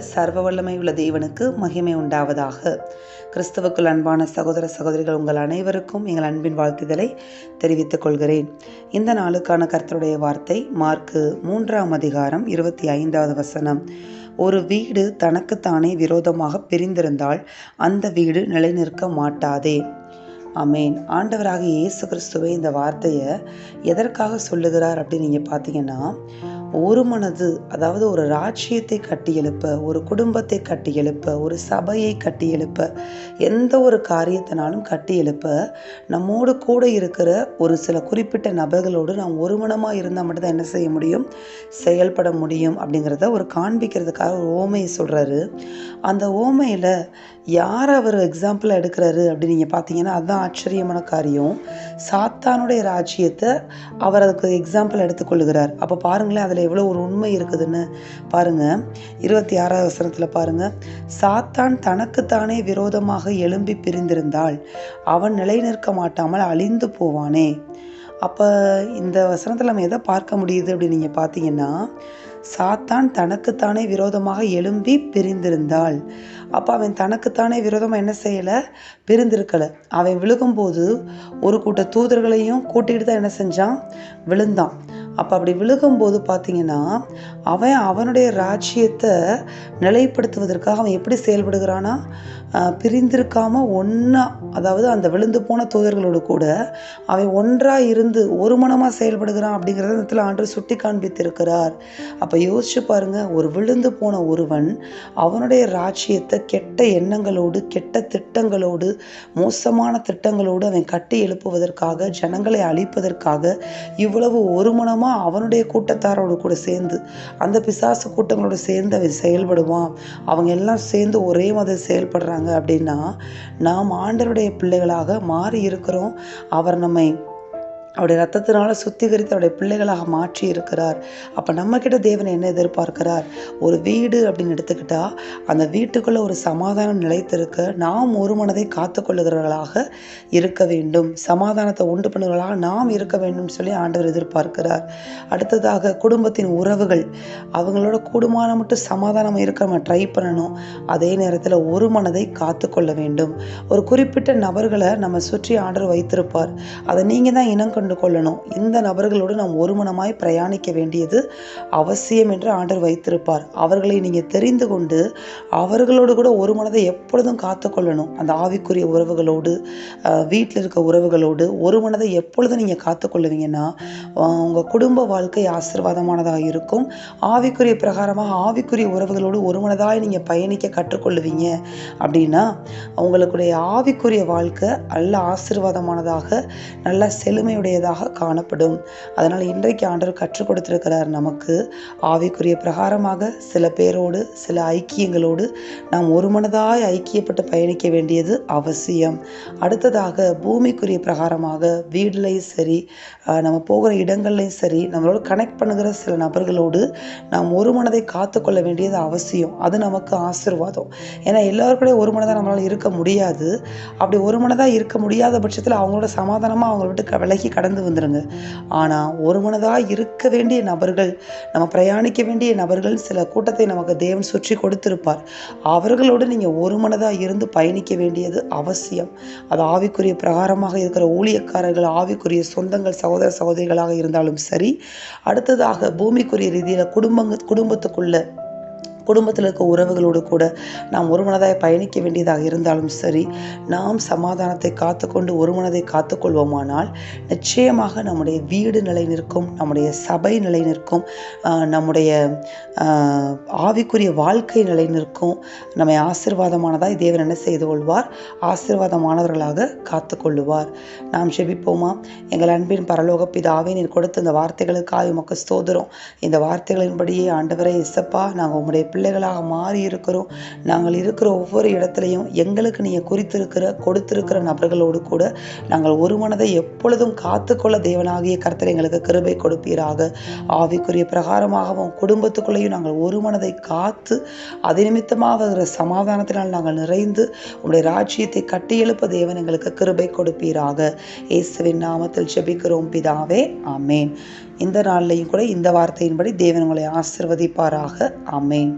சர்வ வல்லமை உள்ள தேவனுக்கு மகிமை உண்டாவதாக. கிறிஸ்துவுக்குள் அன்பான சகோதர சகோதரிகள் உங்கள் அனைவருக்கும் எங்கள் அன்பின் வாழ்த்துதலை தெரிவித்துக் கொள்கிறேன். இந்த நாளுக்கான கர்த்தருடைய வார்த்தை மார்க்கு மூன்றாம் அதிகாரம் இருபத்தி ஐந்தாவது வசனம். ஒரு வீடு தனக்குத்தானே விரோதமாக பிரிந்திருந்தால் அந்த வீடு நிலைநிற்க மாட்டாதே. அமேன் ஆண்டவராக இயேசு கிறிஸ்துவை இந்த வார்த்தையை எதற்காக சொல்லுகிறார் அப்படின்னு நீங்கள் பார்த்தீங்கன்னா ஒரு மனது அதாவது ஒரு ராஜ்யத்தை கட்டி எழுப்ப ஒரு குடும்பத்தை கட்டி எழுப்ப ஒரு சபையை கட்டி எழுப்ப எந்த ஒரு காரியத்தினாலும் கட்டி எழுப்ப நம்மோடு கூட இருக்கிற ஒரு சில குறிப்பிட்ட நபர்களோடு நாம் ஒரு மனமாக இருந்தால் மட்டும்தான் என்ன செய்ய முடியும்? செயல்பட முடியும் அப்படிங்கிறத ஒரு காண்பிக்கிறதுக்காக ஒரு ஓமையை சொல்கிறாரு அந்த ஓமையில் யார் அவர் எக்ஸாம்பிளாக எடுக்கிறாரு அப்படின்னு நீங்கள் பார்த்தீங்கன்னா அதுதான் ஆச்சரியமான காரியம். சாத்தானுடைய ராஜ்யத்தை அவர் அதுக்கு எக்ஸாம்பிள் எடுத்துக்கொள்கிறார். அப்போ பாருங்களேன் அதில் எவ்வளோ ஒரு உண்மை இருக்குதுன்னு. பாருங்கள் இருபத்தி ஆறாவது வசனத்தில் பாருங்கள் சாத்தான் தனக்குத்தானே விரோதமாக எழும்பி பிரிந்திருந்தால் அவன் நிலை நிற்க மாட்டாமல் அழிந்து போவானே. அப்போ இந்த வசனத்தில் நம்ம எதை பார்க்க முடியுது அப்படின்னு நீங்கள் பார்த்தீங்கன்னா சாத்தான் தனக்குத்தானே விரோதமாக எழும்பி பிரிந்திருந்தாள். அப்போ அவன் தனக்குத்தானே விரோதமாக என்ன செய்யலை? பிரிந்திருக்கலை. அவன் விழுகும்போது ஒரு கூட்ட தூதர்களையும் கூட்டிகிட்டு தான் என்ன செஞ்சான்? விழுந்தான். அப்போ அப்படி விழுகும்போது பார்த்தீங்கன்னா அவன் அவனுடைய ராஜ்யத்தை நிலைப்படுத்துவதற்காக அவன் எப்படி செயல்படுகிறானா? பிரிந்திருக்காமல் ஒன்றா அதாவது அந்த விழுந்து போன தூதர்களோடு கூட அவன் ஒன்றாக இருந்து ஒரு மனமாக செயல்படுகிறான் அப்படிங்கிறத இடத்துல ஆண்டு சுட்டி காண்பித்திருக்கிறார் அப்போ யோசிச்சு பாருங்கள் ஒரு விழுந்து போன ஒருவன் அவனுடைய ராஜ்யத்தை கெட்ட எண்ணங்களோடு கெட்ட திட்டங்களோடு மோசமான திட்டங்களோடு அவன் கட்டி எழுப்புவதற்காக ஜனங்களை அழிப்பதற்காக இவ்வளவு ஒரு மனமாக அவனுடைய கூட்டத்தாரோடு கூட சேர்ந்து அந்த பிசாசு கூட்டங்களோட சேர்ந்து அவன் செயல்படுவான். அவங்க எல்லாம் சேர்ந்து ஒரே மாதிரி செயல்படுறாங்க அப்படின்னா நாம் ஆண்டருடைய பிள்ளைகளாக மாறி இருக்கிறோம் அவர் நம்மை அவருடைய ரத்தத்தினால சுத்திகரித்து அவருடைய பிள்ளைகளாக மாற்றி இருக்கிறார். அப்போ நம்மக்கிட்ட தேவன் என்ன எதிர்பார்க்கிறார்? ஒரு வீடு அப்படின்னு எடுத்துக்கிட்டா அந்த வீட்டுக்குள்ளே ஒரு சமாதானம் நிலைத்திருக்க நாம் ஒரு மனதை காத்துக்கொள்ளுகிறவர்களாக இருக்க வேண்டும். சமாதானத்தை உண்டு பண்ணுகிறவர்களாக நாம் இருக்க வேண்டும் சொல்லி ஆண்டவர் எதிர்பார்க்கிறார். அடுத்ததாக குடும்பத்தின் உறவுகள். அவங்களோட கூடுமான மட்டும் சமாதானம் இருக்க நம்ம ட்ரை பண்ணணும். அதே நேரத்தில் ஒரு மனதை காத்துக்கொள்ள வேண்டும். ஒரு குறிப்பிட்ட நபர்களை நம்ம சுற்றி ஆண்டர் வைத்திருப்பார். அதை நீங்கள் தான் இனம் கண்டு கொள்ளணும். இந்த நபர்களோடு நாம் ஒருமனமாய் பிரயாணிக்க வேண்டியது அவசியம் என்று ஆண்டர் வைத்திருப்பார். அவர்களை நீங்கள் தெரிந்து கொண்டு அவர்களோடு கூட ஒரு மனதை எப்பொழுதும் காத்து கொள்ளணும். அந்த ஆவிக்குரிய உறவுகளோடு வீட்டில் இருக்க உறவுகளோடு ஒரு மனதை எப்பொழுதும் நீங்கள் காத்து கொள்ளுவீங்கன்னா உங்கள் குடும்ப வாழ்க்கை ஆசிர்வாதமானதாக இருக்கும். ஆவிக்குரிய பிரகாரமாக ஆவிக்குரிய உறவுகளோடு ஒரு மனதாய் நீங்கள் பயணிக்க கற்றுக்கொள்ளுவீங்க அப்படின்னா உங்களுக்குடைய ஆவிக்குரிய வாழ்க்கை நல்ல ஆசிர்வாதமானதாக நல்ல செழுமையுடைய உடையதாக காணப்படும். அதனால் இன்றைக்கு ஆண்டவர் கற்றுக் கொடுத்திருக்கிறார் நமக்கு. ஆவிக்குரிய பிரகாரமாக சில பேரோடு சில ஐக்கியங்களோடு நாம் ஒரு மனதாய் ஐக்கியப்பட்டு பயணிக்க வேண்டியது அவசியம். அடுத்ததாக பூமிக்குரிய பிரகாரமாக வீடுலையும் சரி நம்ம போகிற இடங்கள்லையும் சரி நம்மளோட கனெக்ட் பண்ணுகிற சில நபர்களோடு நாம் ஒரு மனதை காத்துக்கொள்ள வேண்டியது அவசியம். அது நமக்கு ஆசிர்வாதம். ஏன்னா எல்லாருக்கூட ஒரு மனதாக நம்மளால் இருக்க முடியாது. அப்படி ஒரு மனதாக இருக்க முடியாத பட்சத்தில் அவங்களோட சமாதானமாக அவங்கள விட்டு விலகி கடந்து வந்துடுங்க ஆனால் ஒரு மனதாக இருக்க வேண்டிய நபர்கள் நம்ம பிரயாணிக்க வேண்டிய நபர்கள் சில கூட்டத்தை நமக்கு தேவன் சுற்றி கொடுத்திருப்பார். அவர்களோடு நீங்கள் ஒரு மனதாக இருந்து பயணிக்க வேண்டியது அவசியம். அது ஆவிக்குரிய பிரகாரமாக இருக்கிற ஊழியக்காரர்கள் ஆவிக்குரிய சொந்தங்கள் சகோதர சகோதரிகளாக இருந்தாலும் சரி அடுத்ததாக பூமிக்குரிய ரீதியில் குடும்பங்க குடும்பத்துக்குள்ளே குடும்பத்தில் இருக்க உறவுகளோடு கூட நாம் ஒரு மனதாக பயணிக்க வேண்டியதாக இருந்தாலும் சரி நாம் சமாதானத்தை காத்துக்கொண்டு ஒரு மனதை காத்துக்கொள்வோமானால் நிச்சயமாக நம்முடைய வீடு நிலை நிற்கும் நம்முடைய சபை நிலை நிற்கும் நம்முடைய ஆவிக்குரிய வாழ்க்கை நிலை நிற்கும். நம்மை ஆசிர்வாதமானதாக தேவன் என்ன செய்து கொள்வார்? ஆசிர்வாதமானவர்களாக காத்து கொள்ளுவார் நாம் செபிப்போமா எங்கள் அன்பின் பரலோக பிதாவே நீர் கொடுத்த இந்த வார்த்தைகளுக்காக உமக்கு சோதரும் இந்த வார்த்தைகளின்படியே ஆண்டவரை இசப்பா நாங்கள் உங்களுடைய பிள்ளைகளாக மாறி இருக்கிறோம். நாங்கள் இருக்கிற ஒவ்வொரு இடத்துலையும் எங்களுக்கு நீங்கள் குறித்திருக்கிற கொடுத்திருக்கிற நபர்களோடு கூட நாங்கள் ஒரு மனதை எப்பொழுதும் காத்துக்கொள்ள தேவனாகிய கருத்தர் எங்களுக்கு கிருபை கொடுப்பீராக. ஆவிக்குரிய பிரகாரமாகவும் குடும்பத்துக்குள்ளேயும் நாங்கள் ஒரு மனதை காத்து அது நிமித்தமாக சமாதானத்தினால் நாங்கள் நிறைந்து உங்களுடைய ராஜ்யத்தை கட்டியெழுப்ப தேவன் எங்களுக்கு கிருபை கொடுப்பீராக. இயேசுவின் நாமத்தில் ஜெபிக்கிறோம் பிதாவே. ஆமேன். இந்த நாள்லையும் கூட இந்த வார்த்தையின்படி தேவன் உங்களை ஆசிர்வதிப்பாராக. ஆமேன்.